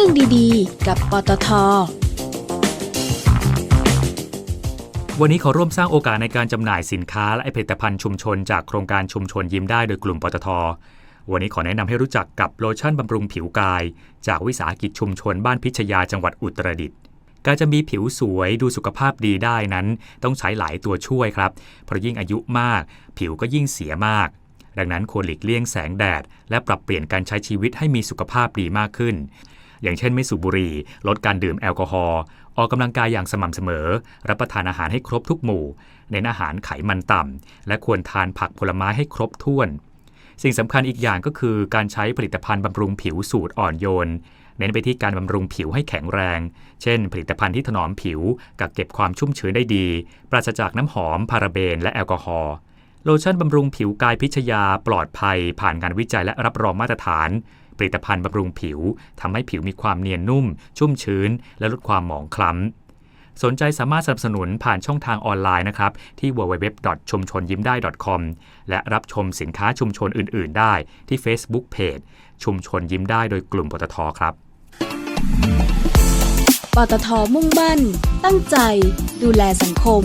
รื่องดีๆ กับปตท วันนี้ขอร่วมสร้างโอกาสในการจำหน่ายสินค้าและผลิตภัณฑ์ชุมชน จากโครงการชุมชนยิ้มได้โดยกลุ่มปตท วันนี้ขอแนะนำให้รู้จักกับโลชั่นบำรุงผิวกาย จากวิสาหกิจชุมชนบ้านพิชยาจังหวัดอุตรดิตถ์การจะมีผิวสวยดูสุขภาพดีได้นั้น ต้องใช้หลายตัวช่วยครับ เพราะยิ่งอายุมาก ผิวก็ยิ่งเสียมาก ดังนั้นควรหลีกเลี่ยงแสงแดด และปรับเปลี่ยนการใช้ชีวิตให้มีสุขภาพดีมากขึ้น อย่างเช่นไม่สูบบุหรี่ ลดการดื่มแอลกอฮอล์ออกกำลังกายอย่างสม่ำเสมอ รับประทานอาหารให้ครบทุกหมู่ เน้นอาหารไขมันต่ำ และควรทานผักผลไม้ให้ครบถ้วน สิ่งสำคัญอีกอย่างก็คือการใช้ผลิตภัณฑ์บำรุงผิวสูตรอ่อนโยน เน้นไปที่การบำรุงผิวให้แข็งแรง เช่น ผลิตภัณฑ์ที่ถนอมผิว กักเก็บความชุ่มชื้นได้ดี ปราศจากน้ำหอม พาราเบน และแอลกอฮอล์โลชั่นบำรุงผิวกายพิชยาปลอดภัย ผ่านการวิจัยและรับรองมาตรฐาน ผลิตภัณฑ์บำรุงผิวทำให้ผิวมีความเนียนนุ่ม ชุ่มชื้น และลดความหมองคล้ำสนใจสามารถสนับสนุนผ่านช่องทางออนไลน์นะครับ ที่ www. ชุมชนยิ้มได้ .com และรับชมสินค้าชุมชนอื่น ๆ ได้ที่ Facebook Page ชุมชนยิ้มได้โดยกลุ่มปตทครับ ปตทมุ่งมั่น ตั้งใจ ดูแลสังคม